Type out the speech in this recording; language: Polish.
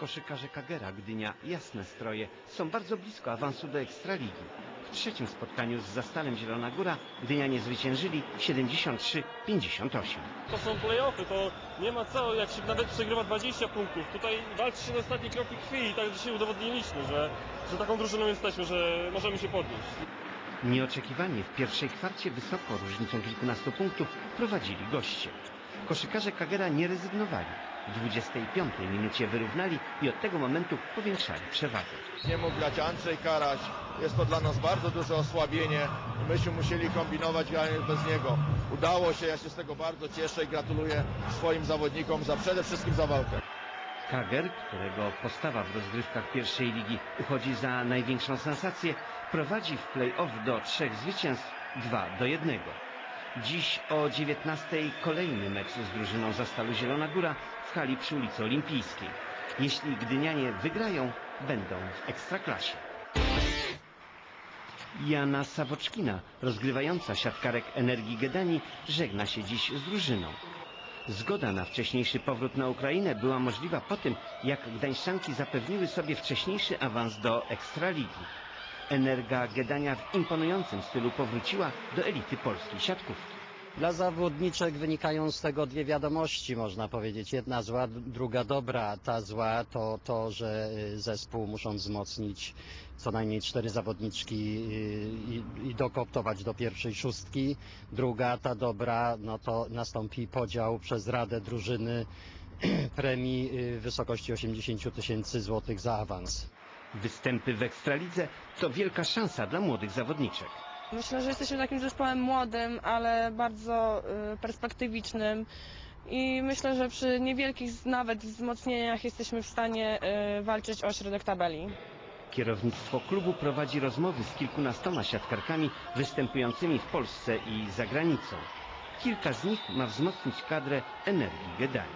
Koszykarze Kagera, Gdynia, Jasne Stroje są bardzo blisko awansu do Ekstraligi. W trzecim spotkaniu z Zastalem Zielona Góra Gdynianie zwyciężyli 73-58. To są play-offy, to nie ma co, jak się nawet przegrywa 20 punktów. Tutaj walczy się do ostatniej kropli krwi i tak dzisiaj udowodniliśmy, że, że taką drużyną jesteśmy, że możemy się podnieść. Nieoczekiwanie w pierwszej kwarcie wysoko różnicą kilkunastu punktów prowadzili goście. Koszykarze Kagera nie rezygnowali. W 25 minucie wyrównali i od tego momentu powiększali przewagę. Nie mógł grać Andrzej Karaś. Jest to dla nas bardzo duże osłabienie. Myśmy musieli kombinować grając bez niego. Udało się, ja się z tego bardzo cieszę i gratuluję swoim zawodnikom za przede wszystkim za walkę. Kager, którego postawa w rozgrywkach pierwszej ligi uchodzi za największą sensację, prowadzi w play-off do trzech zwycięstw 2 do 1. Dziś o 19 kolejny mecz z drużyną Zastalu Zielona Góra w hali przy ulicy Olimpijskiej. Jeśli Gdynianie wygrają, będą w Ekstraklasie. Jana Sawoczkina, rozgrywająca siatkarek Energii Gedani, żegna się dziś z drużyną. Zgoda na wcześniejszy powrót na Ukrainę była możliwa po tym, jak Gdańszczanki zapewniły sobie wcześniejszy awans do Ekstraligi. Energa Gedania w imponującym stylu powróciła do elity polskiej siatkówki. Dla zawodniczek wynikają z tego dwie wiadomości, można powiedzieć. Jedna zła, druga dobra. Ta zła to to, że y, zespół muszą wzmocnić co najmniej cztery zawodniczki y, i, i dokoptować do pierwszej szóstki. Druga, ta dobra, no to nastąpi podział przez Radę Drużyny premii y, w wysokości 80 000 tysięcy złotych za awans. Występy w Ekstralidze to wielka szansa dla młodych zawodniczek. Myślę, że jesteśmy takim zespołem młodym, ale bardzo y, perspektywicznym. I myślę, że przy niewielkich nawet wzmocnieniach jesteśmy w stanie y, walczyć o środek tabeli. Kierownictwo klubu prowadzi rozmowy z kilkunastoma siatkarkami występującymi w Polsce i za granicą. Kilka z nich ma wzmocnić kadrę Energii Gedani.